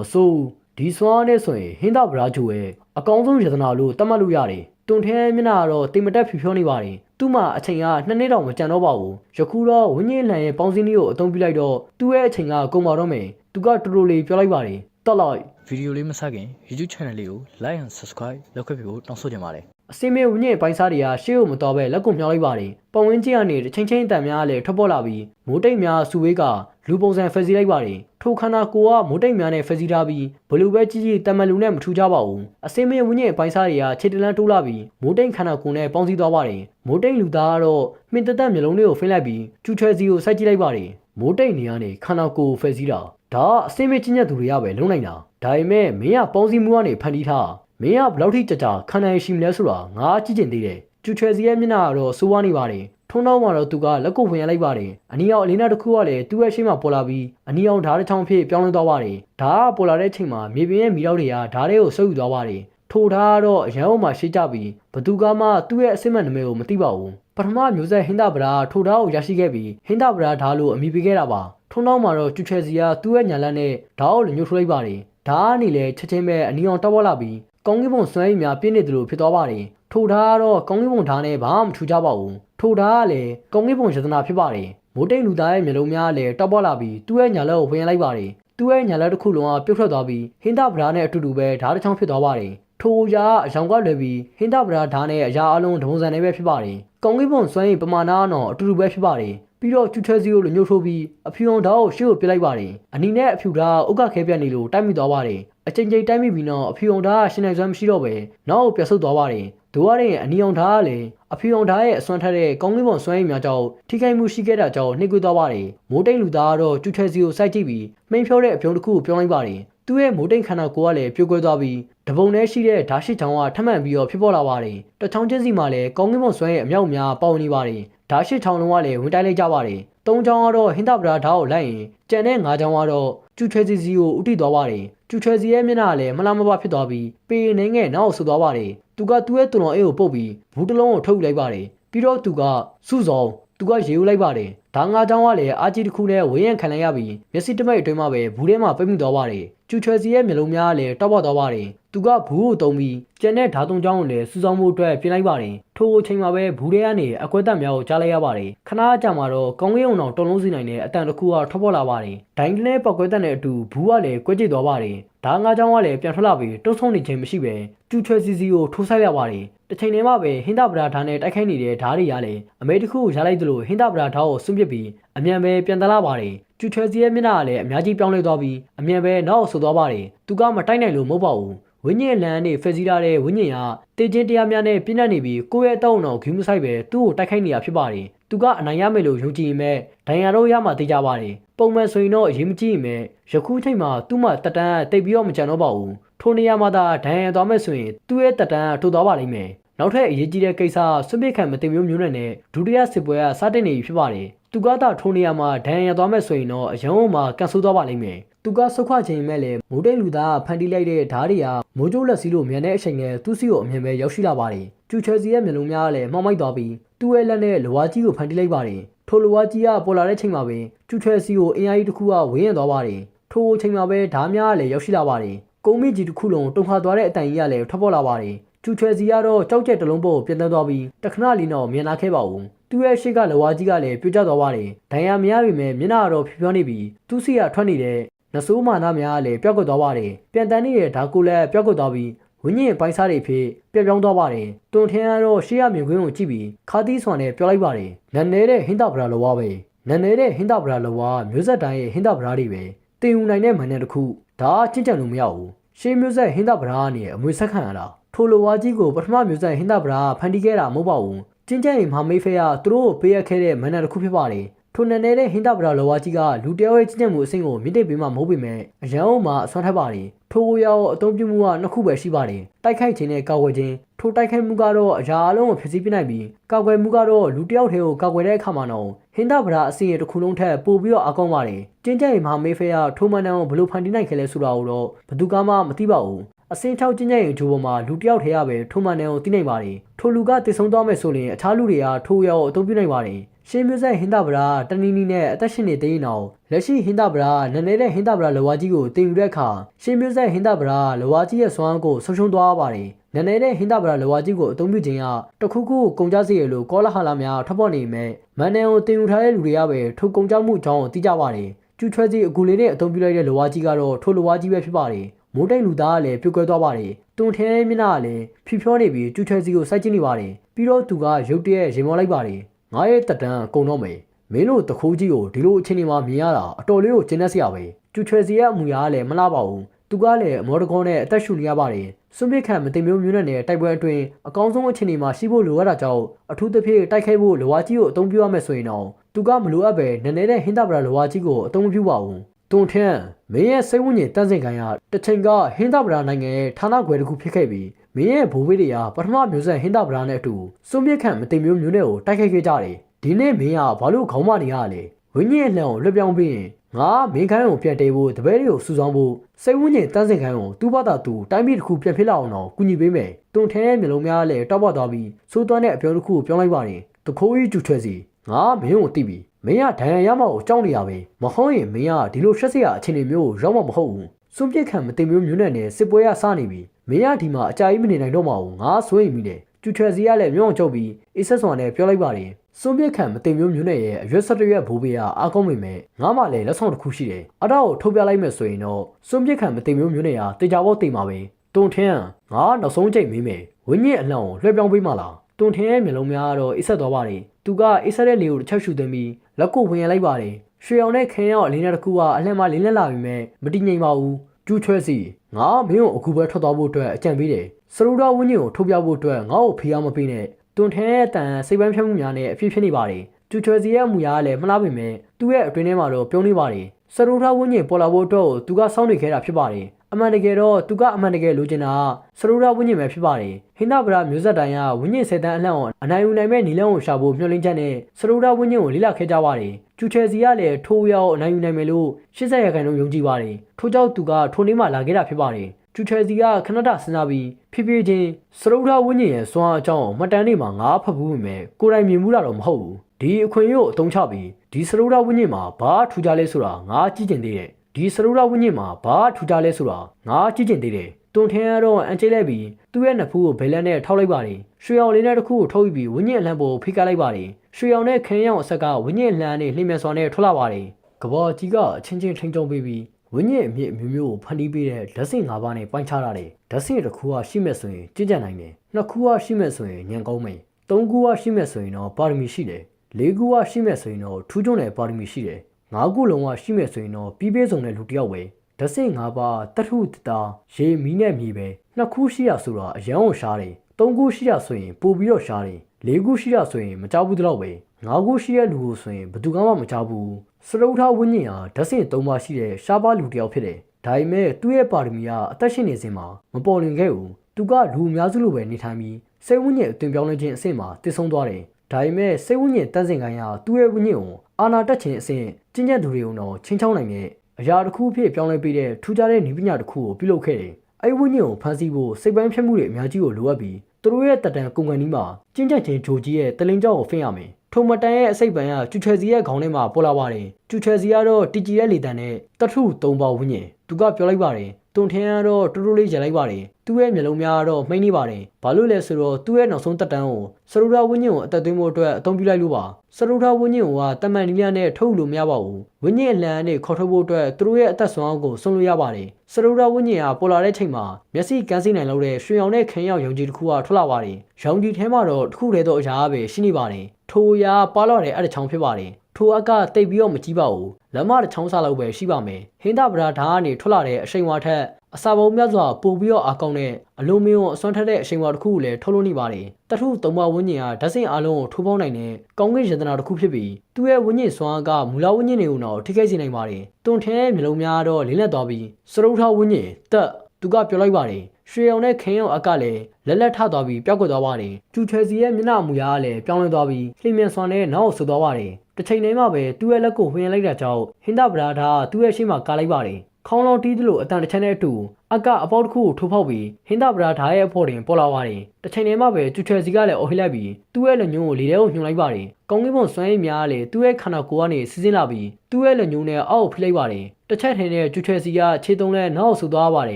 မစိုးဘူးဒီစွမ်းအားနဲ့ဆိုရင်ဟင်းသာဗရာဂျိုရဲ့အကောင်းဆုံးယတနာလို့သတ်မှတ်လို့ရတယ်တွန်ထဲမျက်နှာကတော့တိမ်မတက်ဖြူဖြောနေပါတယ်သူ့မှာအချိန်ကနှစ်နှစ်တောင်မကြံတော့ပါဘူးယခုတော့ဝင်းကြီးလှန်ရဲ့ပေါင်းစည်းနည်းကိုအသုံးပြုလိုက်တော့သူ့ရဲ့အချိန်ကကုန်ပါတော့မယ်သူကတူတူလေးပြောလိုက်ပါတယ်တက်လိုက်ဗီဒီယိုလေးမစခင် YouTube channel လေးကို like and subscribe လုပ်ခဲ့ပြီးဖို့တောင်းဆိုချင်ပါတယ် အစင်းမေဝင်းရဲ့ပိုင်းစားတွေကရှေ့ကိုမတော်ပဲလက်ကိုမြောက်လိုက်ပါတယ်။ပတ်ဝန်းကျင်ကနေတစ်ချင်းချင်းအတန်များလည်းထွက်ပေါ်လာပြီးမိုးတိတ်များစုဝေးကလူပုံစံဖက်စီလိုက်ပါတယ်။ထိုခန္ဓာကိုယ်ကမိုးတိတ်များနဲ့ဖက်စီထားပြီးဘလူပဲကြီးကြီးတမန်လူနဲ့မထူကြပါဘူး။အစင်းမေဝင်းရဲ့ပိုင်းစားတွေကခြေတလန်းတိုးလာပြီးမိုးတိတ်ခန္ဓာကိုယ်နဲ့ပေါင်းစည်းသွားပါတယ်။မိုးတိတ်လူသားကတော့မှင်တသက်မျိုးလုံးလေးကိုဖိလိုက်ပြီးကျူချွဲစီကိုစိုက်ကြည့်လိုက်ပါတယ်။မိုးတိတ်နေရနေခန္ဓာကိုယ်ကိုဖက်စီတာဒါကအစင်းမေချင်းညက်သူတွေကပဲလုံးနိုင်တာ။ဒါပေမဲ့မင်းကပေါင်းစည်းမှုကနေဖန်တီးထား မင်းကဘယ်လောက်ထိကြကြခံနိုင်ရှိမလဲဆိုတာငါကြည့်ကျင်သေးတယ်ကျူချွဲစီရဲ့မျက်နှာကတော့စိုးဝါးနေပါတယ်ထုံးတော့မှတော့သူကလက်ကိုဝင်ရလိုက်ပါတယ်အနီအောင်အလင်းနာတစ်ခုကလည်းသူ့ရဲ့ရှေ့မှာပေါ်လာပြီးအနီအောင်ဓာတ်တစ်ချောင်းဖြစ်ပြောင်းလဲသွားပါတယ်ဓာတ်ကပေါ်လာတဲ့ချိန်မှာမြေပြင်ရဲ့မီတော့တွေကဓာတ်တွေကိုဆုပ်ယူသွားပါတယ်ထိုဓာတ်ကတော့အရန်အောင်မှရှေ့ကျပြီးဘသူကမှသူ့ရဲ့အစစ်မှန်နမဲကိုမသိပါဘူးပထမမျိုးဆက်ဟင်းဒဗရာထိုဓာတ်ကိုရရှိခဲ့ပြီးဟင်းဒဗရာဓာတ်လို့အမည်ပေးခဲ့တာပါထုံးတော့မှတော့ကျူချွဲစီကသူ့ရဲ့ညာလက်နဲ့ဓာတ်ကိုလည်းညှို့ထိုးလိုက်ပါတယ်ဓာတ်ကနေလည်းချက်ချင်းပဲအနီအောင်တောက်ပေါ်လာပြီး ကောင်းကင်ဘုံစွမ်းရည်များပြည့်နေတယ်လို့ဖြစ်သွားပါတယ်ထိုဓာတ်ကတော့ကောင်းကင်ဘုံဓာတ်နဲ့ဘာမှမထူကြပါဘူးထိုဓာတ်ကလည်းကောင်းကင်ဘုံယတနာဖြစ်ပါတယ်မိုးတိတ်လူသားရဲ့မျိုးလုံးများလည်းတောက်ပေါ်လာပြီးသူ့ရဲ့ညာလက်ကိုဝင်လိုက်ပါတယ်သူ့ရဲ့ညာလက်တစ်ခုလုံးကပြုတ်ထွက်သွားပြီးဟင်းဒဗရာနဲ့အတူတူပဲဓာတ်တစ်ချောင်းဖြစ်သွားပါတယ်ထိုအရာအယောင်ကလွယ်ပြီးဟင်းဒဗရာဓာတ်နဲ့အရာအလုံးဒုံစံနဲ့ပဲဖြစ်ပါတယ်ကောင်းကင်ဘုံစွမ်းရည်ပမာဏကတော့အတူတူပဲဖြစ်ပါတယ် ပြီးတော့ကျူချဲစီကိုလိုညှို့ထိုးပြီးအဖြူအောင်ဓာတ်ကိုရှေ့ကိုပြလိုက်ပါတယ်အနီနဲ့အဖြူဓာတ်ဥက္ကခဲပြတ်နေလို့တိုက်မိသွားပါတယ်အချိန်ချင်းတိုက်မိပြီးတော့အဖြူအောင်ဓာတ်ကရှင်နိုင်စွမ်းမရှိတော့ပဲနောက်ကိုပြတ်ဆုတ်သွားပါတယ်ဒိုရတဲ့အနီအောင်ဓာတ်ကလည်းအဖြူအောင်ဓာတ်ရဲ့အစွမ်းထက်တဲ့ကောင်းကင်ဘုံစွမ်းရည်များကြောင့်ထိခိုက်မှုရှိခဲ့တာကြောင့်နှိကွေးသွားပါတယ်မိုးတိတ်လူသားကတော့ကျူချဲစီကိုစိုက်ကြည့်ပြီးမှိန်ဖြောတဲ့အပြုံတစ်ခုကိုပြောင်းလိုက်ပါတယ်သူ့ရဲ့မိုးတိတ်ခန္ဓာကိုယ်ကလည်းပြိုကွဲသွားပြီးတပုံထဲရှိတဲ့ဓာတ်ရှိချောင်းကထပ်မံပြီးတော့ဖြစ်ပေါ်လာပါတယ်တချောင်းချင်းစီမှာလည်းကောင်းကင်ဘုံစွမ်းရဲ့အမြောက်အများပေါဝင်နေပါတယ် ဓာတ်ရှိချောင်းလုံးကလည်းဝင်တိုက်လိုက်ကြပါတယ်သုံးချောင်းကတော့ဟင်းတပရာဓာတ်ကိုလိုက်ရင်ကြံတဲ့ငါးချောင်းကတော့ကျူချဲစီစီကိုဥတီသွားပါတယ်ကျူချဲစီရဲ့မျက်နှာကလည်းမလားမပဖြစ်သွားပြီးပေနေငယ်နောက်ဆူသွားပါတယ်သူကသူ့ရဲ့တုံတော်အေးကိုပုတ်ပြီးဘူးတစ်လုံးကိုထုတ်ယူလိုက်ပါတယ်ပြီးတော့သူကစုဆောင်သူကရေယူလိုက်ပါတယ်ဒါငါချောင်းကလည်းအာကြီးတစ်ခုနဲ့ဝင်းရံခံလိုက်ရပြီးမျက်စိတမိတ်အတွင်းမှာပဲဘူးထဲမှာပိတ်မိသွားပါတယ်ကျူချွဲစီရဲ့မျက်လုံးများကလည်းတောက်ပေါက်သွားပါတယ် သူကဘူးကိုတုံပြီးကျန်တဲ့ဓာတုံချောင်းကိုလည်းစူဆောင်းမှုအတွက်ပြင်လိုက်ပါတယ်ထိုအချိန်မှာပဲဘူးထဲကနေအကွက်တက်များကိုကြားလိုက်ရပါတယ်ခဏအကြာမှာတော့ကောင်းကင်ုံတော်တုံလုံးစီနိုင်တဲ့အတန်တစ်ခုကထွက်ပေါ်လာပါတယ်ဒိုင်းလဲပောက်ကွက်တက်နဲ့အတူဘူးကလည်းကွက်ကျစ်သွားပါတယ်ဒါငါချောင်းကလည်းပြန်ထွက်လာပြီးတုံးဆုံနေခြင်းမရှိပဲကျူချွဲစီစီကိုထိုးဆိုင်ရပါတယ်တစ်ချိန်တည်းမှာပဲဟင်းတပရာဓာတ်နဲ့တိုက်ခိုက်နေတဲ့ဓာတ်တွေရလည်းအမေတစ်ခုကိုရလိုက်သလိုဟင်းတပရာဓာတ်ကိုစွန့်ပစ်ပြီးအမြန်ပဲပြန်တလာပါတယ်ကျူချွဲစီရဲ့မျက်နှာကလည်းအများကြီးပြောင်းလဲသွားပြီးအမြန်ပဲနောက်ဆူသွားပါတယ်သူကမတိုက်နိုင်လို့မဟုတ်ပါဘူး ဝိညာဉ်လန်နဲ့ဖက်စီထားတဲ့ဝိညာဉ်ကတေချင်းတရားများနဲ့ပြည့်နှက်နေပြီးကိုယ့်ရဲ့အတောက်အတော်ဂူးမဆိုင်ပဲသူ့ကိုတိုက်ခိုက်နေတာဖြစ်ပါတယ်သူကအနိုင်ရမယ်လို့ယုံကြည်ရင်မဲ့ဒိုင်ယာတော့ရမှသိကြပါတယ်ပုံမှန်ဆိုရင်တော့အရေးမကြီးရင်မဲ့ယခုချိန်မှာသူ့မှာတက်တန်းတိတ်ပြီးတော့မကြံတော့ပါဘူးထိုနေရာမှာသာဒိုင်ယာသွားမယ်ဆိုရင်သူ့ရဲ့တက်တန်းထိုးသွားပါလိမ့်မယ်နောက်ထပ်အရေးကြီးတဲ့ကိစ္စဆွပစ်ခံမတင်မျိုးမျိုးနဲ့ဒုတိယစစ်ပွဲကစတင်နေပြီဖြစ်ပါတယ်သူကသာထိုနေရာမှာဒဏ်ရာသွားမဲ့ဆိုရင်တော့အယုံမှာကန်ဆူသွားပါလိမ့်မယ် သူကဆုတ်ခွခြင်းမဲ့လေမိုးတိတ်လူသားဖန်တီးလိုက်တဲ့ဓားတွေကမိုးကြိုးလက်စီးလို့မြန်တဲ့အချိန်နဲ့သူ့စီကိုအမြင်ပဲရောက်ရှိလာပါတယ်ကျူချဲစီရဲ့မျက်လုံးများကလည်းမှောင်မိုက်သွားပြီးသူ့ရဲ့လက်နဲ့လွာကြီးကိုဖန်တီးလိုက်ပါတယ်ထိုလွာကြီးကပေါ်လာတဲ့ချိန်မှာပဲကျူချဲစီကိုအင်အားကြီးတစ်ခုကဝင်းရသွားပါတယ်ထိုအချိန်မှာပဲဓားများကလည်းရောက်ရှိလာပါတယ်ကုန်းမီကြီးတစ်ခုလုံးတုံခါသွားတဲ့အတိုင်ကြီးကလည်းထွက်ပေါ်လာပါတယ်ကျူချွဲစီကတော့ကြောက်ကြက်တလုံးပေါ်ပြန်သွားပြီးတခဏလေးတော့မြင်လာခဲ့ပါဘူးသူ့ရဲ့ရှေ့ကလဝါကြီးကလည်းပြိုကျသွားပါတယ်ဒဏ်ရာမရပြီမဲ့မျက်နှာကတော့ဖြူဖြောနေပြီးသူ့စီကထွက်နေတဲ့ နဆိုးမာနာများကလည်းပျောက်ကွက်သွားပါတယ်ပြန်တန်းနေတဲ့ဓာကိုလည်းပျောက်ကွက်သွားပြီးဝင်းရင်ပိုင်းစားတွေဖြစ်ပြပြောင်းသွားပါတယ်တွန်ထင်းကတော့ရှေ့ရမြင်ကွင်းကိုကြည့်ပြီးခါသီးဆွန်နဲ့ပြောလိုက်ပါတယ်နန်နေတဲ့ဟင်းတာဗရာလောဝါပဲနန်နေတဲ့ဟင်းတာဗရာလောဝါမျိုးဆက်တိုင်းရဲ့ဟင်းတာဗရာတွေပဲတင်ယူနိုင်တဲ့မန်နယ်တစ်ခုဒါအချင်းချန်လို့မရဘူးရှေးမျိုးဆက်ဟင်းတာဗရာကနေအမွေဆက်ခံရတာထိုလိုဝါကြီးကိုပထမမျိုးဆက်ဟင်းတာဗရာဖန်တီးခဲ့တာမဟုတ်ပါဘူးကျင်းကျန်ရင်မဟာမိတ်ဖေကသူတို့ကိုပေးရခဲ့တဲ့မန်နယ်တစ်ခုဖြစ်ပါတယ် ထိုနယ်နယ်တဲ့ဟင်းတာဗရာလောဝါကြီးကလူတယောက်ရဲ့ကျင့်ကြံမှုအဆင့်ကိုမြင့်တက်ပေးမှမဟုတ်ပေမဲ့အရန်အောင်မှာအစွမ်းထက်ပါတယ်ထိုကိုရောအသုံးပြုမှုကနှစ်ခုပဲရှိပါတယ်တိုက်ခိုက်ခြင်းနဲ့ကာကွယ်ခြင်းထိုတိုက်ခိုက်မှုကတော့အရာအလုံးကိုဖျက်ဆီးပြနိုင်ပြီးကာကွယ်မှုကတော့လူတယောက်တည်းကိုကာကွယ်တဲ့အခါမှာတော့ဟင်းတာဗရာအဆင့်ရတစ်ခုလုံးထက်ပိုပြီးတော့အကောင်းပါတယ်ကျင်းကျန်ရင်မဟာမိတ်ဖေကထိုမန်နန်ကိုဘယ်လိုဖန်တီးနိုင်ခဲ့လဲဆိုတာကိုတော့ဘယ်သူကမှမသိပါဘူးအစင်းချောက်ကျင်းကျရင်ဂျိုပေါ်မှာလူတယောက်ထဲရပဲထိုမန်နန်ကိုသိနိုင်ပါတယ်ထိုလူကတည်ဆုံသွားမယ်ဆိုရင်အခြားလူတွေကထိုရောက်အသုံးပြုနိုင်ပါတယ် ရှင်းမျိုးဆက်ဟင်းတာဗရာတနီနီနဲ့အသက်ရှင်နေသေးရင်တော့လက်ရှိဟင်းတာဗရာနည်းနည်းတဲ့ဟင်းတာဗရာလဝါကြီးကိုတင်ယူတဲ့အခါရှင်းမျိုးဆက်ဟင်းတာဗရာလဝါကြီးရဲ့စွမ်းအားကိုဆုံးရှုံးသွားပါတယ်နည်းနည်းတဲ့ဟင်းတာဗရာလဝါကြီးကိုအသုံးပြုခြင်းကတခုခုကုန်ကြစေရလို့ကောလာဟာလာများထွက်ပေါ်နေမဲ့မန်နန်ကိုတင်ယူထားတဲ့လူတွေကပဲထိုကုန်ကြမှုအကြောင်းကိုသိကြပါတယ်ကျူချွဲစီအကူလေးနဲ့အသုံးပြုလိုက်တဲ့လဝါကြီးကတော့ထိုလဝါကြီးပဲဖြစ်ပါတယ်မိုးတိတ်လူသားကလည်းပြုတ်ကွဲသွားပါတယ်တွန်ထဲမျက်နှာကလည်းဖြူဖြောနေပြီးကျူချွဲစီကိုစိုက်ကြည့်နေပါတယ်ပြီးတော့သူကရုတ်တရက်ရင်မောလိုက်ပါတယ် ငါရဲ့တက်တန်းကုံတော့မယ်မင်းတို့တခိုးကြီးကိုဒီလိုအချိန်ဒီမှာမြင်ရတာအတော်လေးကိုကျင်းနေစရာပဲကျူချွဲစီရဲ့အမူအရာကလည်းမလှပါဘူးသူကလည်းအမော်ဒကွန်နဲ့အသက်ရှူနေရပါတယ်စွန့်ပစ်ခံမတင်မျိုးမျိုးနဲ့တိုက်ပွဲအတွင်းအကောင်းဆုံးအခြေအနေမှာရှိဖို့လိုအပ်တာကြောင့်အထူးသဖြင့်တိုက်ခိုက်ဖို့လိုဝါကြီးကိုအသုံးပြုရမယ်ဆိုရင်တော့သူကမလိုအပ်ပဲနည်းနည်းတဲ့ဟင်းတာဗရာလိုဝါကြီးကိုအသုံးမပြုပါဘူး တွန်ထန်းမင်းရဲ့စိတ်ဝိညာဉ်တန့်စင်ခံရတစ်ချိန်ကဟင်းတာဗရာနိုင်ငံရဲ့ဌာနခွဲတစ်ခုဖြစ်ခဲ့ပြီးမင်းရဲ့ဘိုးဘေးတွေကပထမမျိုးဆက်ဟင်းတာဗရာနဲ့အတူစွန့်ပစ်ခံမတင်မျိုးမျိုးနဲ့ကိုတိုက်ခိုက်ခဲ့ကြတယ်ဒီနေ့မင်းကဘာလို့ခေါင်းမနေရလဲဝိညာဉ်အလှန်ကိုလွှတ်ပြောင်းပြီးရင်ငါမင်းခိုင်းကိုပြန်တေးဖို့တပည့်တွေကိုစူဆောင်းဖို့စိတ်ဝိညာဉ်တန်းစင်ခိုင်းကိုသူ့ဘာသာသူတိုင်းပြည်တစ်ခုပြန်ဖြစ်လာအောင်တော့ကူညီပေးမယ်။တွန်ထဲတဲ့မျိုးလုံးများလည်းတောက်ပသွားပြီးစိုးသွမ်းတဲ့အပြောတစ်ခုကိုပြောင်းလိုက်ပါတယ်။တခိုးကြီးကျူထွဲစီငါမင်းကိုသိပြီ။ မင်းကဒဏ်ရာရမကိုကြောက်နေရပဲ။မဟုတ်ရင်မင်းကဒီလိုရှက်စရာအခြေအနေမျိုးကိုရောက်မှာမဟုတ်ဘူး။စွန့်ပစ်ခံမတင်မျိုးမျိုးနဲ့နဲ့စစ်ပွဲရစနေပြီ။မင်းကဒီမှာအကြာကြီးမနေနိုင်တော့မှာဘူး။ငါစိုးရိမ်မိတယ်။ကျူထွဲစီကလည်းမြောင်းချုပ်ပြီးအစ်ဆက်စွာနဲ့ပြောလိုက်ပါတယ်။စွန့်ပစ်ခံမတင်မျိုးမျိုးနဲ့ရဲ့အရွက်ဆက်တရွက်ဘိုးဘေးကအားကောင်းမိမယ်ငါမှလည်းလက်ဆောင်တစ်ခုရှိတယ်အတော့ကိုထုတ်ပြလိုက်မယ်ဆိုရင်တော့စွန့်ပစ်ခံမတင်မျိုးမျိုးနဲ့ဟာတေချာဘောတိမ်ပါပဲတွန်ထင်းငါနောက်ဆုံးချိန်မင်းမယ်ဝင်းညစ်အလှောင်ကိုလွှဲပြောင်းပေးမှလား တွန်ထင်းရဲ့မျိုးလုံးများကတော့အိဆက်သွားပါတယ်သူကအိဆက်တဲ့လေကိုတစ်ချက်ရှူသွင်းပြီးလက်ကိုဝင်ရလိုက်ပါတယ်ရွှေအောင်နဲ့ခင်းရောက်အလင်းနဲ့တစ်ခုကအလှမ်းမလင်းလက်လာပြီမဲ့မတိငိမ်ပါဘူးကျူးချွဲစီငါမင်းကိုအခုပဲထွက်သွားဖို့အတွက်အကြံပေးတယ်စရူဒဝင်းညစ်ကိုထုတ်ပြဖို့အတွက်ငါ့ကိုဖိအားမပေးနဲ့တွန်ထဲရဲ့တန်စိတ်ပန်းဖြတ်မှုများနဲ့အဖြစ်ဖြစ်နေပါတယ်။ကျူချွဲစီရဲ့အမူအရာကလည်းမလားပေမဲ့သူ့ရဲ့အတွင်းထဲမှာတော့ပြုံးနေပါတယ်။စရူထဝင်းညင်ပေါ်လာဖို့အတွက်ကိုသူကစောင့်နေခဲ့တာဖြစ်ပါတယ်။ အမှန်တကယ်တော့သူကအမှန်တကယ်လိုချင်တာကစရူထဝင်းညင်ပဲဖြစ်ပါတယ်။ဟိန္ဒဗရာမျိုးဆက်တိုင်းကဝင်းညင်ဆယ်တန်းအလှန့်အောင်အနိုင်ယူနိုင်မဲ့နီလန်းကိုရှာဖို့မျှော်လင့်ချက်နဲ့စရူထဝင်းညင်ကိုလိလာခဲ့ကြပါတယ်။ကျူချဲစီကလည်းထိုးရောက်အနိုင်ယူနိုင်မယ်လို့80ရာခိုင်နှုန်းယုံကြည်ပါတယ်။ထို့ကြောင့်သူကထိုနေ့မှလာခဲ့တာဖြစ်ပါတယ်။ကျူချဲစီကခဏတစဉ်းစားပြီးဖြည်းဖြည်းချင်းစရုထဝင်းညင်ရဲ့စွမ်းအကြောင်းကိုမှတ်တမ်းတွေမှာငါဖတ်ဘူးပေမဲ့ကိုယ်တိုင်မြင်မှုတာတော့မဟုတ်ဘူးဒီအခွင့်အရေးကိုအသုံးချပြီးဒီစရုထဝင်းညင်မှာဘာထူကြလဲဆိုတာငါကြည့်ကျင်သေးတယ် ဒီစရုထဝင်းညင်မှာဘာထူကြလဲဆိုတာငါကြည့်ကျင်သေးတယ်တွန်ထင်းရတော့အန်ချေလိုက်ပြီးသူ့ရဲ့နဖူးကိုဘယ်လက်နဲ့ထောက်လိုက်ပါတယ်ရွှေအောင်လေးနဲ့တစ်ခုကိုထုတ်ပြီးဝင်းညင်အလံပေါ်ဖိကလိုက်ပါတယ်ရွှေအောင်နဲ့ခင်းရောင်အဆက်ကဝင်းညင်အလံနဲ့လှိမ့်မြန်စွာနဲ့ထွက်လာပါတယ်ကဘောကြီးကအချင်းချင်းထိန်ကြုံပေးပြီးဝင်းညင်အမြင့်အမျိုးမျိုးကိုဖန်တီးပေးတဲ့ဓာတ်စင်၅ပါးနဲ့ပိုင်းခြားထားတယ်ဓာတ်စင်တစ်ခုကရှိမဲ့ဆိုရင်ကြင်ကြံနိုင်တယ်နှစ်ခုကရှိမဲ့ဆိုရင်ညံကောင်းမယ်သုံးခုကရှိမဲ့ဆိုရင်တော့ပါရမီရှိတယ်လေးခုကရှိမဲ့ဆိုရင်တော့ထူးချွန်တဲ့ပါရမီရှိတယ် ငါးခုလုံးကရှိမဲ့ဆိုရင်တော့ပြီးပြည့်စုံတဲ့လူတစ်ယောက်ပဲဓာတ်စင်၅ပါးတထုတတာရေမီးနဲ့မြေပဲနှစ်ခုရှိရဆိုတာအရန်ကိုရှားတယ်သုံးခုရှိရဆိုရင်ပို့ပြီးတော့ရှားတယ်လေးခုရှိရဆိုရင်မကြောက်ဘူးတော့ပဲငါးခုရှိရလူကိုဆိုရင်ဘယ်သူမှမကြောက်ဘူးစရုထဝင်းညင်ဟာဓာတ်စင်၃ပါးရှိတဲ့ရှားပါလူတစ်ယောက်ဖြစ်တယ်ဒါပေမဲ့သူ့ရဲ့ပါရမီကအသက်ရှင်နေစဉ်မှာမပေါ်လွင်ခဲ့ဘူးသူကလူအများစုလိုပဲနေထိုင်ပြီးစိတ်ဝိညာဉ်အသွင်ပြောင်းလဲခြင်းအဆင့်မှာတည်ဆုံသွားတယ်ဒါပေမဲ့စိတ်ဝိညာဉ်တန့်စင်ခိုင်းရာသူ့ရဲ့ဝိညာဉ်ကို အာနာတက်ခြင်းအဆင့်ကျင့်ကြံသူတွေကိုတော့ချင်းချောင်းနိုင်တဲ့အရာတစ်ခုအဖြစ်ပြောင်းလဲပေးတဲ့ထူးခြားတဲ့နည်းပညာတစ်ခုကိုပြုလုပ်ခဲ့တယ်အဲ့ဝိညာဉ်ကိုဖန်ဆီးဖို့စိတ်ပိုင်းဖြတ်မှုတွေအများကြီးကိုလိုအပ်ပြီးသူတို့ရဲ့တက်တန်ကုန်ကန်ဒီမှာကျင့်ကြံခြင်းဂျိုကြီးရဲ့တလင်းကြောက်ကိုဖင်ရမယ်ထုံမတန်ရဲ့အစိတ်ပံကကျူချယ်စီရဲ့ခေါင်းထဲမှာပေါ်လာပါတယ်ကျူချယ်စီကတော့တီကြီးရဲ့လေတံနဲ့တထုသုံးပါဝင်းညင်သူကပြောလိုက်ပါတယ် တွန်ထင်းကတော့တူတူလေးရလိုက်ပါတယ်သူ့ရဲ့မျက်လုံးများကတော့မှိန်းနေပါတယ်ဘာလို့လဲဆိုတော့သူ့ရဲ့နောက်ဆုံးတက်တန်းကိုစရူရာဝင်းညင်ကိုအသက်သွင်းဖို့အတွက်အသုံးပြုလိုက်လို့ပါစရူရာဝင်းညင်ကတမန်နီလျနဲ့ထုတ်လို့မရပါဘူးဝင်းညင်အလံနဲ့ခေါ်ထုတ်ဖို့အတွက်သူတို့ရဲ့အသက်ဆွမ်းအောင်ကိုဆုံးလို့ရပါတယ်စရူရာဝင်းညင်ကပေါ်လာတဲ့ချိန်မှာမျက်စိကန်းစိနိုင်လို့တဲ့ရွှေအောင်နဲ့ခင်းရောက်ရုံကြီးတစ်ခုကထွက်လာပါတယ်ရောင်ကြီးထဲမှာတော့တစ်ခုတည်းသောအရာပဲရှိနေပါတယ်ထိုအရာပါလာတဲ့အတစ်ချောင်းဖြစ်ပါတယ် ထိုအကတိတ်ပြီးတော့မကြည့်ပါဘူးလက်မတစ်ချောင်းစားလောက်ပဲရှိပါမယ်ဟင်းဒဗရာဓာတ်ကနေထွက်လာတဲ့အရှိန်ဝါထက်အစာပုံများစွာပို့ပြီးတော့အကောင့်နဲ့အလုံးမင်းကိုအစွမ်းထက်တဲ့အရှိန်ဝါတစ်ခုကိုလည်းထုတ်လို့နေပါတယ်တထုသုံးပါဝင်းညင်ကဓာတ်စင်အားလုံးကိုထိုးပေါင်းနိုင်တဲ့ကောင်းကင်ယန္တနာတစ်ခုဖြစ်ပြီးသူ့ရဲ့ဝင်းညင်စွမ်းအားကမူလဝင်းညင်တွေကိုတော့ထိခိုက်စေနိုင်ပါတယ်တွန်ထဲတဲ့မျိုးလုံးများတော့လင်းလက်သွားပြီးစရုပ်ထဝင်းညင်တက် သူကပြောလိုက်ပါတယ်ရွှေအောင်နဲ့ခင်းအောင်အကလည်းလက်လက်ထသွားပြီးပျောက်ကွယ်သွားပါတယ်ကျူချယ်စီရဲ့မျက်နှာမူရကလည်းပြောင်းလဲသွားပြီးလှိမ့်မြန်စွာနဲ့နောက်ဆူသွားပါတယ်တစ်ချိန်တည်းမှာပဲသူ့ရဲ့လက်ကိုဝှင်းလိုက်တာကြောင့်ဟင်္ဒဗရာဒါသူ့ရဲ့ရှေ့မှာကားလိုက်ပါတယ် ခခေါင်းလောင်းတီးသလိုအတန်တစ်ချက်နဲ့အတူအကအပေါက်တစ်ခုကိုထိုးဖောက်ပြီးဟင်းသာပရာဓာတ်ရဲ့အဖို့တွင်ပေါ်လာပါတယ်တစ်ချိန်တည်းမှာပဲကျူချယ်စီကလည်းအော်ဟစ်လိုက်ပြီးသူ့ရဲ့လက်ညှိုးကိုလေထဲကိုညှို့လိုက်ပါတယ်ကောင်းကင်ဘုံစွမ်းရည်များကလည်းသူ့ရဲ့ခန္ဓာကိုယ်ကနေစီးဆင်းလာပြီးသူ့ရဲ့လက်ညှိုးနဲ့အောက်ကိုဖိလိုက်ပါတယ်တစ်ချက်ထင်းနဲ့ကျူချယ်စီကခြေသုံးလဲနောက်ဆူသွားပါတ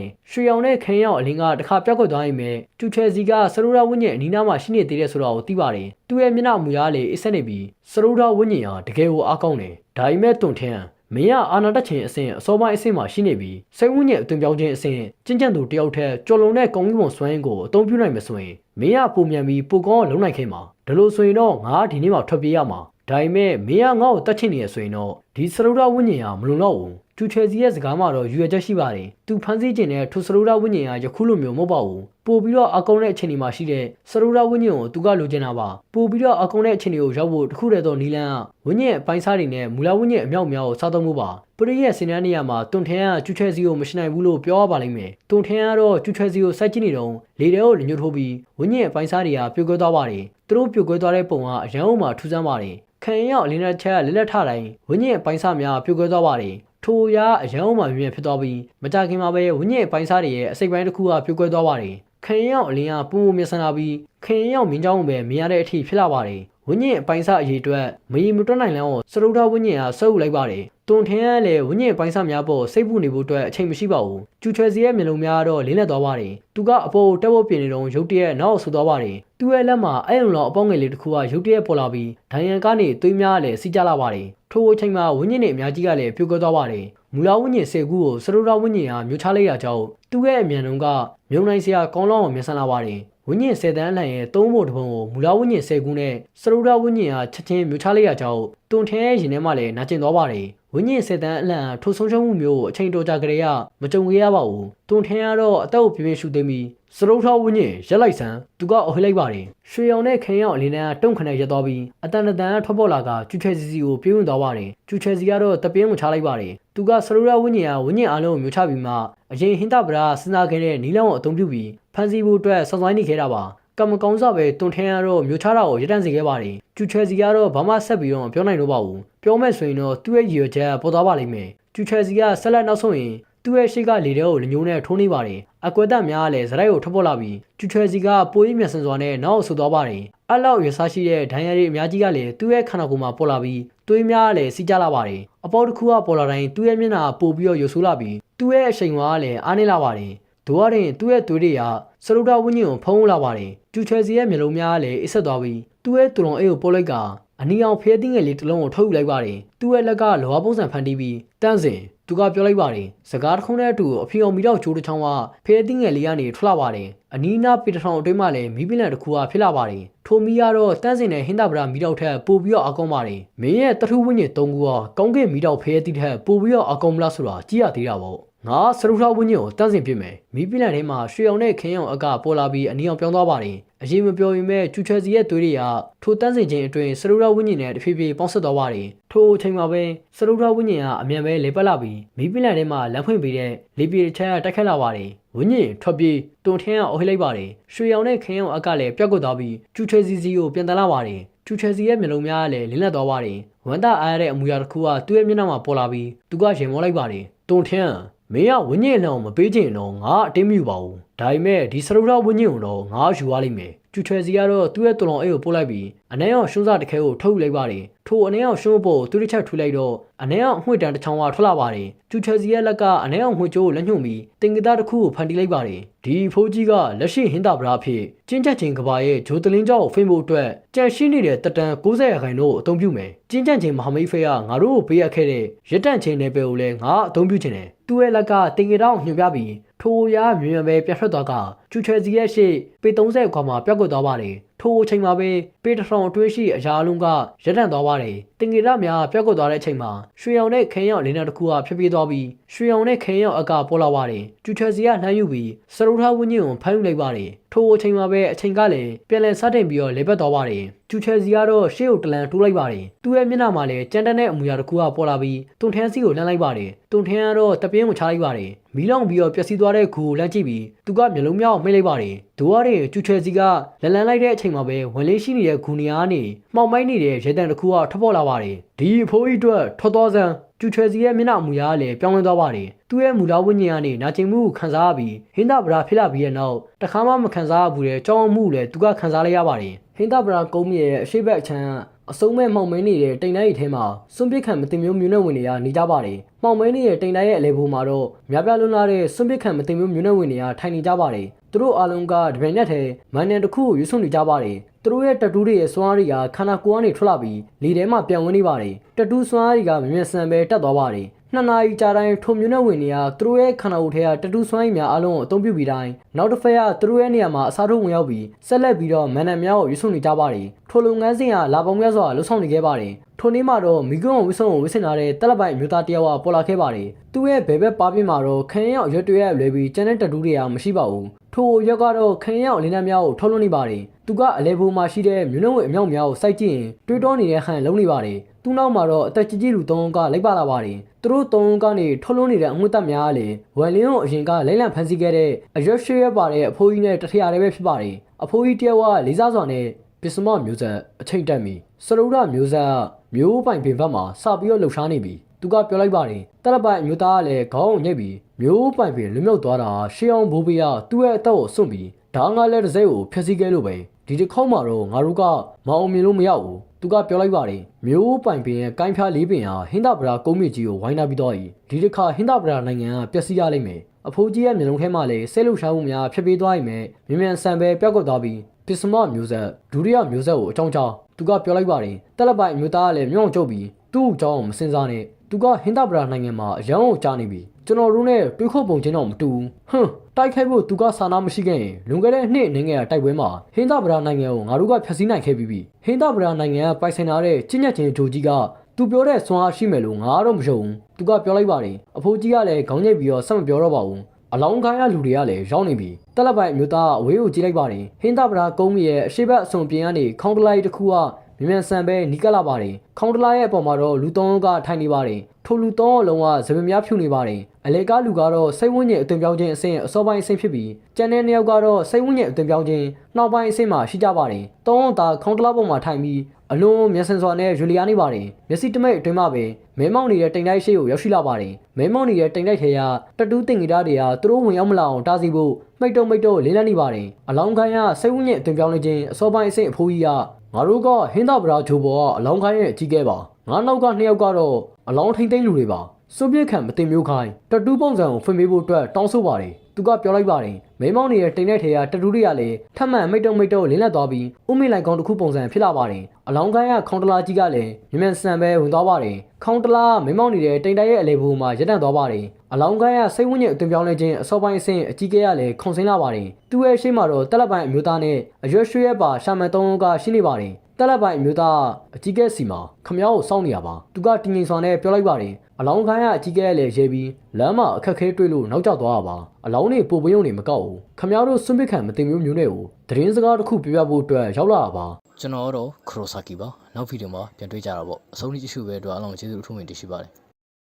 ယ်ရွှေရောင်နဲ့ခင်းရောင်အလင်းကတစ်ခါပြောက်ကွက်သွားရင်ပဲကျူချယ်စီကစရူရာဝိညာဉ်အနီးနားမှာရှိနေသေးတယ်ဆိုတာကိုသိပါတယ်သူ့ရဲ့မျက်နှာမူရလည်းအစ်ဆက်နေပြီးစရူရာဝိညာဉ်ဟာတကယ်ကိုအားကောင်းတယ်ဒါပေမဲ့တွန်ထင်း မင်းကအာနာတက်ချင်းအဆင့်အစောပိုင်းအဆင့်မှာရှိနေပြီးစိတ်ဝိညာဉ်အသွင်ပြောင်းခြင်းအဆင့်ကျင့်ကြံသူတယောက်ထက်ကြော်လုံတဲ့ကောင်းကင်ဘုံစွမ်းရည်ကိုအသုံးပြုနိုင်မှာဆိုရင်မင်းကပုံမြန်ပြီးပိုကောင်းအောင်လုပ်နိုင်ခဲ့မှာဒါလို့ဆိုရင်တော့ငါကဒီနေ့မှထွက်ပြေးရမှာဒါပေမဲ့မင်းကငါ့ကိုတတ်ချင်နေရဆိုရင်တော့ဒီစရုဒဝိညာဉ်ဟာမလုံလောက်ဘူး ကျူချယ်စီရဲ့စကားမှာတော့ယူရချက်ရှိပါတယ်သူဖန်ဆီးခြင်းနဲ့ထိုစရုဒဝိညာဉ်ဟာယခုလိုမျိုးမဟုတ်ပါဘူးပို့ပြီးတော့အကုန်းတဲ့အခြေအနေမှာရှိတဲ့စရုဒဝိညာဉ်ကိုသူကလိုချင်တာပါပို့ပြီးတော့အကုန်းတဲ့အခြေအနေကိုရောက်ဖို့တခုတည်းသောနီလန်ကဝိညာဉ်အပိုင်းစားတွေနဲ့မူလဝိညာဉ်အမြောက်အများကိုစားသုံးမှုပါပရိရဲ့စင်နန်းနေရာမှာတွန်ထန်းကကျူချယ်စီကိုမရှိနိုင်ဘူးလို့ပြောရပါလိမ့်မယ်တွန်ထန်းကတော့ကျူချယ်စီကိုစိုက်ကြည့်နေတော့လေထဲကိုညှို့ထိုးပြီးဝိညာဉ်အပိုင်းစားတွေကပြုတ်ကွဲသွားပါတယ်သူတို့ပြုတ်ကွဲသွားတဲ့ပုံကအရန်အုံမှာထူးဆန်းပါတယ်ခံရင်ရောက်အလင်းနဲ့ချက်ကလက်လက်ထတိုင်းဝိညာဉ်အပိုင်းစားများပြုတ်ကွဲသွားပါတယ် ထိုအရာအရန်အုံမှာမြင်ဖြစ်သွားပြီးမကြခင်မှာပဲဝိညာဉ်အပိုင်းစားတွေရဲ့အစိပ်ပိုင်းတစ်ခုကပြုတ်ကွဲသွားပါတယ်ခရင်ရောက်အလင်းကပုံပုံမြင်ဆန်လာပြီးခရင်ရောက်မင်းเจ้าပဲမြင်ရတဲ့အထိဖြစ်လာပါတယ် ဝိညာဉ်အပိုင်းစားအရေးအတွက်မရီမတွက်နိုင်လန်းကိုစရုဒ္ဓဝိညာဉ်ကဆုပ်လိုက်ပါတယ်တွန်ထင်းကလည်းဝိညာဉ်အပိုင်းစားများပေါ်စိတ်ပူနေဖို့အတွက်အချိန်မရှိပါဘူးကျူချွယ်စီရဲ့မျက်လုံးများကတော့လင်းလက်သွားပါတယ်သူကအပေါ်တက်ဖို့ပြင်နေတော့ရုတ်တရက်နောက်ဆူသွားပါတယ်သူ့ရဲ့လက်မှာအဲ့လိုအပေါင်းငယ်လေးတစ်ခုကရုတ်တရက်ပေါ်လာပြီးဒိုင်ယန်ကနေသွေးများလည်းစီးကြလာပါတယ်ထိုအချိန်မှာဝိညာဉ်တွေအများကြီးကလည်းပြုတ်ကွဲသွားပါတယ်မူလာဝိညာဉ်၁၀ခုကိုစရုဒ္ဓဝိညာဉ်ဟာမျိုးချလိုက်ရကြောင်းသူ့ရဲ့အမြန်လုံးကမြုံနိုင်စရာကောင်းလောင်းအောင်မြင်ဆန်လာပါတယ် ဝိညာဉ်၁၀တန်းအလှန်ရဲ့သုံးဖို့တစ်ပုံကိုမူလာဝိညာဉ်၁၀ခုနဲ့စရုဒ္ဓဝိညာဉ်ဟာချက်ချင်းမျိုးချလိုက်ရကြောင်းတွန်ထဲရဲ့ရင်ထဲမှာလည်းနာကျင်သွားပါတယ်ဝိညာဉ်၁၀တန်းအလှန်ထိုဆုံးရှုံးမှုမျိုးကိုအချိန်တော်ကြာကြရမကြုံခဲ့ရပါဘူးတွန်ထဲကတော့အသက်ကိုပြင်းပြင်းရှူသိမ်းပြီး စရုဒ္ဓဝိညာဉ်ရက်လိုက်စမ်းသူကအဟိလိုက်ပါတယ်ရွှေရောင်နဲ့ခင်းရောင်အလင်းတန်းတုံခနဲ့ရက်သွားပြီးအတန်တန်ထွက်ပေါ်လာကကျူချဲစီစီကိုပြေးဝင်သွားပါတယ်ကျူချဲစီကတော့တပင်းကိုချလိုက်ပါတယ်သူကစရုဒ္ဓဝိညာဉ်ဟာဝိညာဉ်အလုံးကိုမျိုးချပြီးမှအရင်ဟင်္တပရာစဉ်းစားခဲ့တဲ့နီလန်ကိုအသုံးပြုပြီးဖန်စီဖို့အတွက်စောင့်ဆိုင်းနေခဲ့တာပါကံမကောင်းစားပဲတွန်ထန်းရတော့မျိုးချတာကိုရတန့်စေခဲ့ပါတယ်ကျူချဲစီကတော့ဘာမှဆက်ပြီးတော့မပြောနိုင်တော့ပါဘူးပြောမဲ့ဆိုရင်တော့သူ့ရဲ့ရည်ရွယ်ချက်ကပေါ်သွားပါလိမ့်မယ်ကျူချဲစီကဆက်လက်နောက်ဆုံးရင် သူ့ရဲ့ရှိကလေတဲ့ကိုလညိုးနဲ့ထိုးနေပါတယ်အကွက်တက်များကလည်းဇရိုက်ကိုထွက်ပေါ်လာပြီးကျူချဲစီကပိုးရင်းမြတ်ဆန်စွာနဲ့နောက်ဆူသွားပါတယ်အဲ့လောက်ရစားရှိတဲ့ဒဏ်ရာတွေအများကြီးကလည်းသူ့ရဲ့ခန္ဓာကိုယ်မှာပေါ်လာပြီးသွေးများကလည်းစီးကြလာပါတယ်အပေါ်တစ်ခုကပေါ်လာတိုင်းသူ့ရဲ့မျက်နှာပိုပြီးတော့ရုပ်ဆိုးလာပြီးသူ့ရဲ့အရှိန်ဝါကလည်းအားနေလာပါတယ်ဒိုရရင်သူ့ရဲ့သွေးတွေကစရုဒ္ဓဝိညာဉ်ကိုဖုံးလာပါတယ်ကျူချဲစီရဲ့မျက်လုံးများကလည်းအစ်ဆက်သွားပြီးသူ့ရဲ့တူလုံးအိတ်ကိုပို့လိုက်ကအနီအောင်ဖျဲသိငယ်လေးတစ်လုံးကိုထုတ်ယူလိုက်ပါတယ်သူ့ရဲ့လက်ကလောဘပုံစံဖန်တီးပြီးတန်းစင် သူကပြောလိုက်ပါတယ်စကားတစ်ခုနဲ့အတူအဖေအောင်မီတော့ဂျိုးတစ်ချောင်းကဖဲသိငယ်လေးကနေထွက်လာပါတယ်အနီးနားပီတထောင်အတွင်းမှာလည်းမီးပလန်တစ်ခုကဖြစ်လာပါတယ်ထိုမီကတော့တန်းစင်နဲ့ဟင်းတဗရာမီတော့ထက်ပိုပြီးတော့အကောင်းပါတယ်မင်းရဲ့တထုဝိညာဉ်၃ခုကကောင်းကင်မီတော့ဖဲသိထက်ပိုပြီးတော့အကောင်းမလားဆိုတာကြည့်ရသေးတာပေါ့ငါစရုထဝိညာဉ်ကိုတန်းစင်ပြစ်မယ်မီးပလန်ထဲမှာရွှေအောင်နဲ့ခင်းအောင်အကပေါ်လာပြီးအနီအောင်ပြောင်းသွားပါတယ် အရင်မပြောရင်မဲ့ကျူချဲစီရဲ့သွေးတွေကထိုတန်းစင်ချင်းအတွင်းစရုထဝိညာဉ်နဲ့တဖြည်းဖြည်းပေါင်းဆက်သွားပါတယ်ထိုအချိန်မှာပဲစရုထဝိညာဉ်ကအမြန်ပဲလေပတ်လာပြီးမီးပလန်ထဲမှာလမ်းဖွင့်ပေးတဲ့လေပြေတစ်ချက်ကတိုက်ခတ်လာပါတယ်ဝိညာဉ်ထွက်ပြေးတွန်ထင်းကအော်ဟစ်လိုက်ပါတယ်ရွှေအောင်နဲ့ခင်းအောင်အကလည်းပြောက်ကွက်သွားပြီးကျူချဲစီစီကိုပြန်တန်းလာပါတယ်ကျူချဲစီရဲ့မျက်လုံးများကလည်းလင်းလက်သွားပါတယ်ဝမ်းသာအားရတဲ့အမူအရာတစ်ခုကသူ့ရဲ့မျက်နှာမှာပေါ်လာပြီးသူကရင်မောလိုက်ပါတယ်တွန်ထင်း မင်းကဝိညာဉ်လှောင်မပေးချင်တော့ငါအတင်းမယူပါဘူးဒါပေမဲ့ဒီစရုဒ္ဓဝိညာဉ်ကိုတော့ငါယူရလိမ့်မယ်ကျူချဲစီကတော့သူ့ရဲ့တုံလုံးအိတ်ကိုပို့လိုက်ပြီး အနေအောင်ရှုံးစားတစ်ခဲကိုထုတ်ယူလိုက်ပါတယ်ထိုအနေအောင်ရှုံးဖို့သူတစ်ချက်ထူလိုက်တော့အနေအောင်အမှွေတန်တစ်ချောင်းကထွက်လာပါတယ်ကျူချဲစီရဲ့လက်ကအနေအောင်မှွေကျိုးကိုလက်ညှို့ပြီးတင်ကသားတစ်ခုကိုဖန်တီးလိုက်ပါတယ်ဒီဖိုးကြီးကလက်ရှိဟင်းတာဗရာဖြစ်ကျင်းချက်ချင်းကဘာရဲ့ဂျိုတလင်းကြောက်ကိုဖိဖို့အတွက်ကြံရှိနေတဲ့တတန်60ရာခိုင်နှုန်းကိုအသုံးပြုမယ်ကျင်းချက်ချင်းမဟာမိတ်ဖေးကငါတို့ကိုပေးရခဲ့တဲ့ရတန့်ချင်းနယ်ပယ်ကိုလည်းငါအသုံးပြုချင်တယ်သူ့ရဲ့လက်ကတင်ကတောင်ညွှန်ပြပြီးထိုရမြွင်မြပဲပြန်ထွက်သွားကကျူချဲစီရဲ့ရှေ့ပေ30ခွာမှာပြောက်ကွက်သွားပါတယ်ထိုအချိန်မှာပဲပေတထောင်အတွင်းရှိအရာအလုံးကရက်တန့်သွားပါတယ်တင်ကေရများပြောက်ကွက်သွားတဲ့အချိန်မှာရွှေရောင်နဲ့ခင်းရောင်လင်းနောက်တစ်ခုကဖြည်းဖြည်းသွားပြီးရွှေရောင်နဲ့ခင်းရောင်အကပေါ်လာပါတယ်ကျူချဲစီကလှမ်းယူပြီးစရုထဝင်းညင်ကိုဖမ်းယူလိုက်ပါတယ်ထိုအချိန်မှာပဲအချိန်ကလည်းပြန်လည်စတင်ပြီးတော့လေပတ်သွားပါတယ် ကျူချဲစီကတော့ရှေ့ကိုတလန်တိုးလိုက်ပါတယ်သူ့ရဲ့မျက်နှာမှာလည်းကြမ်းတမ်းတဲ့အမူအရာတစ်ခုကပေါ်လာပြီးတွန်ထန်းစီကိုလှမ်းလိုက်ပါတယ်တွန်ထန်းကတော့တပင်းကိုချလိုက်ပါတယ်မီးလောင်ပြီးတော့ပျက်စီးသွားတဲ့ဂူကိုလမ်းကြည့်ပြီးသူကမျိုးလုံးမြောက်မိတ်လိုက်ပါတယ်ဒူဝါတွေကျူချယ်စီကလလန်လိုက်တဲ့အချိန်မှာပဲဝင်လေးရှိနေတဲ့ဂူနီယာကနေမှောက်မိုင်းနေတဲ့ရေတံတစ်ခုကထွက်ပေါ်လာပါတယ်ဒီအဖိုးကြီးအတွက်ထွက်သွားစမ်း ကျူချယ်စီရဲ့မျက်နှာမူရကလည်းပြောင်းလဲသွားပါတယ်သူ့ရဲ့မူလာဝိညာဉ်ကနေနာကျင်မှုကိုခံစားရပြီးဟင်းသာဗရာဖြစ်လာပြီးတဲ့နောက်တခါမှမခံစားရဘူးတဲ့ကြောင်းမှုလည်းသူကခံစားလိုက်ရပါတယ်ဟင်းသာဗရာကုန်းမြရဲ့အရှိတ်ဘက်အချမ်းအစုံမဲ့မှောင်မင်းနေတဲ့တိမ်တိုင်းရဲ့ထဲမှာစွန့်ပစ်ခံမတင်မျိုးမျိုးနဲ့ဝင်နေရနေကြပါတယ်။မှောင်မင်းနေတဲ့တိမ်တိုင်းရဲ့အလဲပေါ်မှာတော့များပြားလွန်းလာတဲ့စွန့်ပစ်ခံမတင်မျိုးမျိုးနဲ့ဝင်နေရထိုင်နေကြပါတယ်။သူတို့အားလုံးကတပင်နဲ့ထဲမန်နန်တစ်ခုကိုရွှွှနေကြပါတယ်။ သူတို့ရဲ့တတူးတွေရဲ့စွမ်းအားတွေကခန္ဓာကိုယ်ကနေထွက်လာပြီးလေထဲမှာပြန်ဝင်နေပါတယ်။တတူးစွမ်းအားတွေကမြင်မြန်ဆန်ပဲတက်သွားပါတယ်။ နှစ်နာရီကြာတိုင်းထုံမျိုးနဲ့ဝင်နေရသူတို့ရဲ့ခန္ဓာကိုယ်ထဲကတတူးစွမ်းရည်များအလုံးကိုအသုံးပြုပြီးတိုင်းနောက်တစ်ဖက်ကသူတို့ရဲ့နေရာမှာအစားထိုးဝင်ရောက်ပြီးဆက်လက်ပြီးတော့မန်နန်များကိုရွှှနေကြပါတယ်ထိုလုပ်ငန်းစဉ်ကလာပေါင်းများစွာလှုပ်ဆောင်နေခဲ့ပါတယ်ထိုနေ့မှာတော့မိကွန်းဝစ်ဆုံကိုဝစ်ဆင်လာတဲ့တက်လက်ပိုင်အမျိုးသားတယောက်ကပေါ်လာခဲ့ပါတယ်သူ့ရဲ့ဘယ်ဘက်ပါပြင်းမှာတော့ခရင်ရောက်ရွက်တွေရလွယ်ပြီးကျန်တဲ့တတူးတွေကမရှိပါဘူးထိုရက်ကတော့ခရင်ရောက်လင်းနှမ်းများကိုထုတ်လွှတ်နေပါတယ်သူကအလဲဘူမှာရှိတဲ့မြို့နှုတ်ဝင်အမြောက်များကိုစိုက်ကြည့်ရင်တွေးတောနေတဲ့ဟန်လုံးနေပါတယ်သူ့နောက်မှာတော့အသက်ကြီးကြီးလူသုံးဦးကလိုက်ပါလာပါတယ် သူတို့သုံးဦးကနေထုတ်လွှတ်နေတဲ့အငွေ့တက်များကလည်းဝယ်လင်းကိုအရင်ကလိုက်လံဖမ်းဆီးခဲ့တဲ့အရွက်ရွှေရပါတဲ့အဖိုးကြီးနဲ့တထရာလည်းပဲဖြစ်ပါတယ်အဖိုးကြီးတယောက်ကလေးစားစွာနဲ့ပစ္စမမျိုးဆက်အချိန်တက်မီစရုဒ္ဓမျိုးဆက်ကမျိုးပိုင်ပင်ဘက်မှာစပြီးတော့လှုပ်ရှားနေပြီသူကပြောလိုက်ပါတယ်တရပိုင်မျိုးသားကလည်းခေါင်းကိုညှိပြီးမျိုးပိုင်ပင်လွတ်မြောက်သွားတာရှေးအောင်ဘိုးဘေးကသူ့ရဲ့အသက်ကိုစွန့်ပြီးဒါငါလည်းတစ်စိတ်ကိုဖျက်ဆီးခဲ့လို့ပဲဒီတစ်ခေါက်မှာတော့ငါတို့ကမအောင်မြင်လို့မရဘူး သူကပြောလိုက်ပါတယ်မျိုးပိုင်ပင်ရဲ့ကိုင်းဖျားလေးပင်ဟာဟင်းသာဗရာကုန်းမြင့်ကြီးကိုဝိုင်းနာပြီးတော့ဒီတစ်ခါဟင်းသာဗရာနိုင်ငံကပျက်စီးရလိမ့်မယ်အဖိုးကြီးရဲ့မျက်လုံးထဲမှာလည်းဆဲလှုပ်ရှားမှုများဖြစ်ပေးသွားရင်မြန်မြန်ဆန်ပဲပြောက်ကွက်သွားပြီးပစ္စမမျိုးဆက်ဒုတိယမျိုးဆက်ကိုအကြောင်းကြောင်းသူကပြောလိုက်ပါတယ်တက်လက်ပိုင်အမျိုးသားကလည်းမြောင်းကျုပ်ပြီးသူ့အကြောင်းကိုမစင်စားနဲ့သူကဟင်းသာဗရာနိုင်ငံမှာအရန်ကိုကြားနေပြီ ကျွန်တော်တို့နဲ့တွေးခုတ်ပုံချင်းတော့မတူဘူးဟွန်းတိုက်ခိုက်ဖို့သူကစာနာမရှိခဲ့ရင်လွန်ခဲ့တဲ့နှစ်အနေငယ်တိုက်ပွဲမှာဟင်းသာဗရာနိုင်ငံကိုငါတို့ကဖျက်ဆီးနိုင်ခဲ့ပြီးပြီဟင်းသာဗရာနိုင်ငံကပိုင်ဆိုင်ထားတဲ့ချင်းညက်ချင်းဂျိုကြီးကသူပြောတဲ့စွမ်းအားရှိမယ်လို့ငါတော့မယုံဘူးသူကပြောလိုက်ပါတယ်အဖိုးကြီးကလည်းခေါင်းညိတ်ပြီးတော့ဆက်မပြောတော့ပါဘူးအလောင်းခိုင်းရလူတွေကလည်းရောက်နေပြီတက်လက်ပိုင်အမျိုးသားအဝေးကိုကြည့်လိုက်ပါတယ်ဟင်းသာဗရာကုန်းမရဲ့အရှိတ်ဘက်အစုံပြင်းကနေခေါင်းတလိုက်တစ်ခုက မြန်မြန်ဆန်ပဲနီးကပ်လာပါတယ်ခေါင်းတလိုက်ရဲ့အပေါ်မှာတော့လူသုံးဦးကထိုင်နေပါတယ်ထိုလူသုံးအလုံးကသပင်များဖြူနေပါတယ်အလေကားလူကတော့စိတ်ဝိညာဉ်အသွင်ပြောင်းခြင်းအဆင့်အစောပိုင်းအဆင့်ဖြစ်ပြီးကျန်တဲ့နှစ်ယောက်ကတော့စိတ်ဝိညာဉ်အသွင်ပြောင်းခြင်းနောက်ပိုင်းအဆင့်မှာရှိကြပါတယ်သုံးဦးသာခေါင်းတလိုက်ပေါ်မှာထိုင်ပြီးအလွန်မျက်စင်စွာနဲ့ယူလီယာနေပါတယ်မျက်စိတမိတ်အတွင်းမှာပဲမဲမောင်နေတဲ့တိမ်တိုက်ရှိကိုရောက်ရှိလာပါတယ်မဲမောင်နေတဲ့တိမ်တိုက်ထဲကတတူးတင်ဂီတာတွေကသူတို့ဝင်ရောက်မလာအောင်တားဆီးဖို့မိတ်တုံမိတ်တုံလင်းလန်းနေပါတယ်အလောင်းခိုင်းကစိတ်ဝိညာဉ်အသွင်ပြောင်းနေခြင်းအစောပိုင်းအဆင့်အဖိုးကြီးက ငါတို့ကဟင်းသာဗရာဂျိုဘောကအလောင်းခိုင်းရဲ့အကြီးကဲပါငါနောက်ကနှစ်ယောက်ကတော့အလောင်းထိမ့်သိမ့်လူတွေပါစွပြစ်ခံမတင်မျိုးခိုင်းတတူးပုံစံကိုဖွင့်ပေးဖို့အတွက်တောင်းဆိုပါတယ်သူကပြောလိုက်ပါတယ်မိမောင်းနေတဲ့တိမ်တဲ့ထဲကတတူးတွေကလည်းထပ်မံမိတ်တုံမိတ်တုံလင်းလက်သွားပြီးဥမိလိုက်ကောင်တစ်ခုပုံစံဖြစ်လာပါတယ်အလောင်းကိုင်းကခေါင်းတလာကြီးကလည်းမြ мян ဆန်ပဲဝင်သွားပါတယ်ခေါင်းတလာမိမောင်းနေတဲ့တိမ်တိုက်ရဲ့အလေဘူမှာရပ်တန့်သွားပါတယ် အလောင်းကိုင်းကစိတ်ဝိညာဉ်အသွင်ပြောင်းလဲခြင်းအစောပိုင်းအဆင့်အကြီးကဲရလည်းခုံစင်းလာပါတယ်သူ့ရဲ့ရှေ့မှာတော့တက်လက်ပိုင်အမျိုးသားနဲ့အရွက်ရွှေရဲ့ပါရှာမန်သုံးဦးကရှိနေပါတယ်တက်လက်ပိုင်အမျိုးသားအကြီးကဲစီမှာခမ ्या ကိုစောင့်နေရပါသူကတင်းငင်စွာနဲ့ပြောလိုက်ပါတယ်အလောင်းခိုင်းကအကြီးကဲလည်းရဲပြီးလမ်းမှာအခက်ခဲတွေ့လို့နောက်ကျသွားတာပါအလောင်းနေပိုပယုံနေမကောက်ဘူးခမ ्या တို့စွန့်ပစ်ခံမတင်မျိုးမျိုးနဲ့ကိုသတင်းစကားတစ်ခုပြပြဖို့အတွက်ရောက်လာတာပါကျွန်တော်ကတော့ခရိုဆာကီပါနောက်ဗီဒီယိုမှာပြန်တွေ့ကြတာပေါ့အဆုံးထိကြည့်ရှုပဲအတွက်အားလုံးကျေးဇူးအထူးတင်ရှိပါတယ်